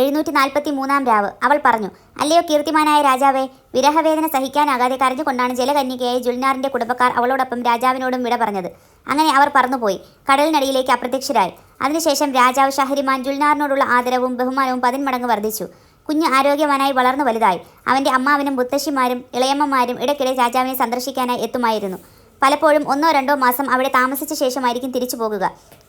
എഴുന്നൂറ്റി നാൽപ്പത്തി മൂന്നാം രാവ്. അവൾ പറഞ്ഞു അല്ലയോ കീർത്തിമാനായ രാജാവേ വിരഹവേദന സഹിക്കാനാകാതെ കരഞ്ഞുകൊണ്ടാണ് ജലകന്യകയായ ജുൽനാറിന്റെ കുടുംബക്കാർ അവളോടൊപ്പം രാജാവിനോടും വിട പറഞ്ഞത്. അങ്ങനെ അവർ പറന്നുപോയി. കടലിനടിയിലേക്ക് അപ്രത്യക്ഷരായി. അതിനുശേഷം രാജാവ് ഷഹരിമാൻ ജുൽനാറിനോടുള്ള ആദരവും ബഹുമാനവും പതിന്മടങ്ങ് വർദ്ധിച്ചു. കുഞ്ഞ് ആരോഗ്യവാനായി വളർന്നു വലുതായി. അവന്റെ അമ്മാവനും മുത്തശ്ശിമാരും ഇളയമ്മമാരും ഇടയ്ക്കിടെ രാജാവിനെ സന്ദർശിക്കാനായി എത്തുമായിരുന്നു. പലപ്പോഴും ഒന്നോ രണ്ടോ മാസം അവിടെ താമസിച്ച ശേഷമായിരിക്കും തിരിച്ചു പോകുക.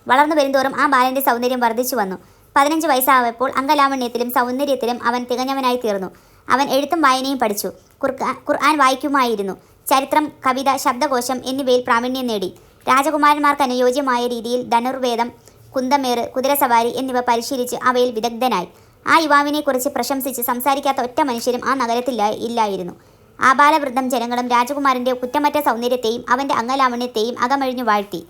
വളർന്നു വരുന്തോറും ആ ബാലന്റെ സൗന്ദര്യം വർദ്ധിച്ചു വന്നു. പതിനഞ്ച് വയസ്സായപ്പോൾ അംഗലാവണ്യത്തിലും സൗന്ദര്യത്തിലും അവൻ തികഞ്ഞവനായി തീർന്നു അവൻ എഴുത്തും വായനയും പഠിച്ചു. ഖുർആ- ഖുർആൻ വായിക്കുമായിരുന്നു. ചരിത്രം കവിത ശബ്ദകോശം എന്നിവയിൽ പ്രാവീണ്യം നേടി. രാജകുമാരന്മാർക്ക് അനുയോജ്യമായ രീതിയിൽ ധനുർവേദം കുന്തമേറ് കുതിരസവാരി എന്നിവ പരിശീലിച്ച് അവയിൽ വിദഗ്ധനായി. ആ യുവാവിനെക്കുറിച്ച് പ്രശംസിച്ച് സംസാരിക്കാത്ത ഒറ്റ മനുഷ്യരും ആ നഗരത്തിൽ ഇല്ലായിരുന്നു. ആബാലവൃദ്ധം ജനങ്ങളും രാജകുമാരന്റെ കുറ്റമറ്റ സൗന്ദര്യത്തെയും അവന്റെ അംഗലാവണ്യത്തെയും അകമഴിഞ്ഞു വാഴ്ത്തി.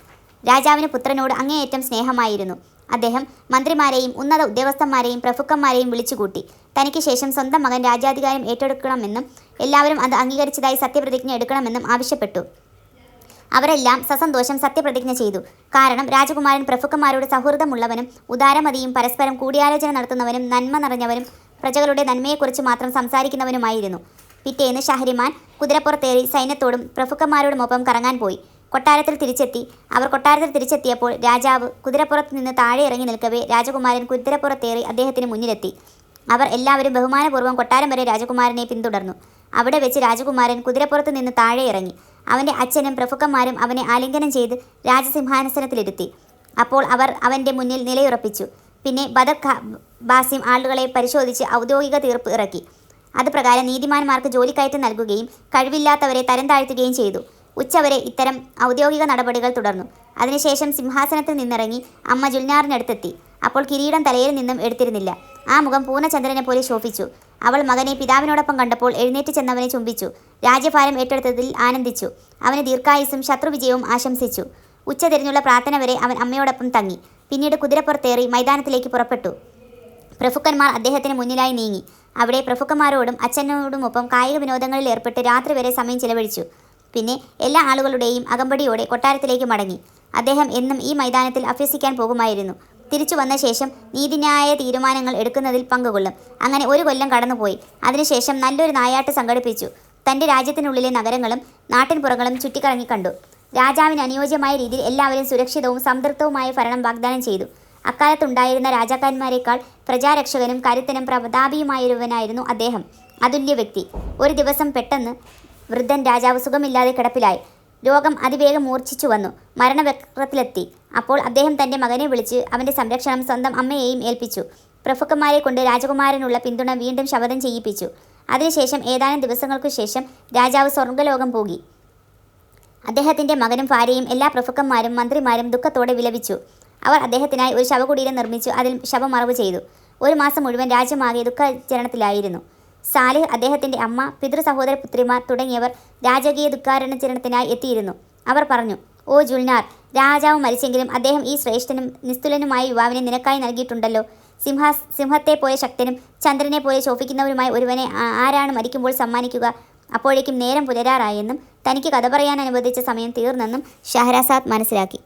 രാജാവിന് പുത്രനോട് അങ്ങേയറ്റം സ്നേഹമായിരുന്നു. അദ്ദേഹം മന്ത്രിമാരെയും ഉന്നത ഉദ്യോഗസ്ഥന്മാരെയും പ്രഭുക്കന്മാരെയും വിളിച്ചുകൂട്ടി. തനിക്ക് ശേഷം സ്വന്തം മകൻ രാജ്യാധികാരം ഏറ്റെടുക്കണമെന്നും എല്ലാവരും അത് അംഗീകരിച്ചതായി സത്യപ്രതിജ്ഞ എടുക്കണമെന്നും ആവശ്യപ്പെട്ടു. അവരെല്ലാം സസന്തോഷം സത്യപ്രതിജ്ഞ ചെയ്തു. കാരണം രാജകുമാരൻ പ്രഭുക്കന്മാരോട് സൗഹൃദമുള്ളവനും ഉദാരമതിയും പരസ്പരം കൂടിയാലോചന നടത്തുന്നവനും നന്മ നിറഞ്ഞവനും പ്രജകളുടെ നന്മയെക്കുറിച്ച് മാത്രം സംസാരിക്കുന്നവനുമായിരുന്നു. പിറ്റേന്ന് ഷഹരിമാൻ കുതിരപ്പുറത്തേറി സൈന്യത്തോടും പ്രഭുക്കന്മാരോടുമൊപ്പം കറങ്ങാൻ പോയി. കൊട്ടാരത്തിൽ തിരിച്ചെത്തി. അവർ കൊട്ടാരത്തിൽ തിരിച്ചെത്തിയപ്പോൾ രാജാവ് കുതിരപ്പുറത്ത് നിന്ന് താഴെ ഇറങ്ങി നിൽക്കവേ രാജകുമാരൻ കുതിരപ്പുറത്തേറി അദ്ദേഹത്തിന് മുന്നിലെത്തി. അവർ എല്ലാവരും ബഹുമാനപൂർവം കൊട്ടാരം വരെ രാജകുമാരനെ പിന്തുടർന്നു. അവിടെ വെച്ച് രാജകുമാരൻ കുതിരപ്പുറത്ത് നിന്ന് താഴെ ഇറങ്ങി. അവന്റെ അച്ഛനും പ്രഭുക്കന്മാരും അവനെ ആലിംഗനം ചെയ്ത് രാജസിംഹാസനത്തിലിരുത്തി. അപ്പോൾ അവർ അവന്റെ മുന്നിൽ നിലയുറപ്പിച്ചു. പിന്നെ ബദർ ബാസിം ആളുകളെ പരിശോധിച്ച് ഔദ്യോഗിക തീർപ്പ് ഇറക്കി. അതുപ്രകാരം നീതിമാന്മാർക്ക് ജോലിക്കയറ്റം നൽകുകയും കഴിവില്ലാത്തവരെ തരം താഴ്ത്തുകയും ചെയ്തു. ഉച്ചവരെ ഇത്തരം ഔദ്യോഗിക നടപടികൾ തുടർന്നു. അതിനുശേഷം സിംഹാസനത്തിൽ നിന്നിറങ്ങി അമ്മ ജുൽനാറിനടുത്തെത്തി. അപ്പോൾ കിരീടം തലയിൽ നിന്നും എടുത്തിരുന്നില്ല. ആ മുഖം പൂർണചന്ദ്രനെ പോലെ ശോഭിച്ചു. അവൾ മകനെ പിതാവിനോടൊപ്പം കണ്ടപ്പോൾ എഴുന്നേറ്റ് ചെന്നവനെ ചുംബിച്ചു. രാജ്യഭാരം ഏറ്റെടുത്തതിൽ ആനന്ദിച്ചു. അവന് ദീർഘായുസും ശത്രുവിജയവും ആശംസിച്ചു. ഉച്ച തിരിഞ്ഞുള്ള പ്രാർത്ഥന വരെ അവൻ അമ്മയോടൊപ്പം തങ്ങി. പിന്നീട് കുതിരപ്പുറത്തേറി മൈതാനത്തിലേക്ക് പുറപ്പെട്ടു. പ്രഭുക്കന്മാർ അദ്ദേഹത്തിന് മുന്നിലായി നീങ്ങി. അവിടെ പ്രഭുക്കന്മാരോടും അച്ഛനോടുമൊപ്പം കായിക വിനോദങ്ങളിൽ ഏർപ്പെട്ട് രാത്രി വരെ സമയം ചിലവഴിച്ചു. പിന്നെ എല്ലാ ആളുകളുടെയും അകമ്പടിയോടെ കൊട്ടാരത്തിലേക്ക് മടങ്ങി. അദ്ദേഹം എന്നും ഈ മൈതാനത്തിൽ അഭ്യസിക്കാൻ പോകുമായിരുന്നു. തിരിച്ചു വന്ന ശേഷം നീതിന്യായ തീരുമാനങ്ങൾ എടുക്കുന്നതിൽ പങ്കുകൊള്ളും. അങ്ങനെ ഒരു കൊല്ലം കടന്നുപോയി. അതിനുശേഷം നല്ലൊരു നായാട്ട് സംഘടിപ്പിച്ചു. തന്റെ രാജ്യത്തിനുള്ളിലെ നഗരങ്ങളും നാട്ടിൻപുറങ്ങളും ചുറ്റിക്കറങ്ങി കണ്ടു. രാജാവിന് അനുയോജ്യമായ രീതിയിൽ എല്ലാവരും സുരക്ഷിതവും സംതൃപ്തവുമായ ഭരണം വാഗ്ദാനം ചെയ്തു. അക്കാലത്തുണ്ടായിരുന്ന രാജാക്കന്മാരെക്കാൾ പ്രജാരക്ഷകനും കരുത്തനും പ്രതാപിയുമായൊരുവനായിരുന്നു അദ്ദേഹം. അതുല്യ വ്യക്തി. ഒരു ദിവസം പെട്ടെന്ന് വൃദ്ധൻ രാജാവ് സുഖമില്ലാതെ കിടപ്പിലായി. രോഗം അതിവേഗം മൂർച്ഛിച്ചു വന്നു. മരണവക്രത്തിലെത്തി. അപ്പോൾ അദ്ദേഹം തന്റെ മകനെ വിളിച്ച് അവന്റെ സംരക്ഷണം സ്വന്തം അമ്മയെയും ഏൽപ്പിച്ചു. പ്രഭുക്കന്മാരെ കൊണ്ട് രാജകുമാരനുള്ള പിന്തുണ വീണ്ടും ശപഥം ചെയ്യിപ്പിച്ചു. അതിനുശേഷം ഏതാനും ദിവസങ്ങൾക്കു ശേഷം രാജാവ് സ്വർഗലോകം പോകി. അദ്ദേഹത്തിന്റെ മകനും ഭാര്യയും എല്ലാ പ്രഭുക്കന്മാരും മന്ത്രിമാരും ദുഃഖത്തോടെ വിലപിച്ചു. അവർ അദ്ദേഹത്തിനായി ഒരു ശവകുടീരം നിർമ്മിച്ചു. അതിൽ ശവമറവ് ചെയ്തു. ഒരു മാസം മുഴുവൻ രാജ്യമാകെ ദുഃഖചരണത്തിലായിരുന്നു സാലിഹ് അദ്ദേഹത്തിന്റെ അമ്മ പിതൃ സഹോദര പുത്രിമാർ തുടങ്ങിയവർ രാജകീയ ദുഃഖാരണചരണത്തിനായി എത്തിയിരുന്നു. അവർ പറഞ്ഞു ഓ ജുൽനാർ രാജാവ് മരിച്ചെങ്കിലും അദ്ദേഹം ഈ ശ്രേഷ്ഠനും നിസ്തുലനുമായ യുവാവിനെ നിനക്കായി നൽകിയിട്ടുണ്ടല്ലോ. സിംഹ സിംഹത്തെ പോലെ ശക്തനും ചന്ദ്രനെ പോലെ ശോഭിക്കുന്നവരുമായ ഒരുവനെ ആരാണ് മരിക്കുമ്പോൾ സമ്മാനിക്കുക? അപ്പോഴേക്കും നേരം പുലരാറായെന്നും തനിക്ക് കഥ പറയാൻ അനുവദിച്ച സമയം തീർന്നെന്നും ഷഹരാസാദ് മനസ്സിലാക്കി.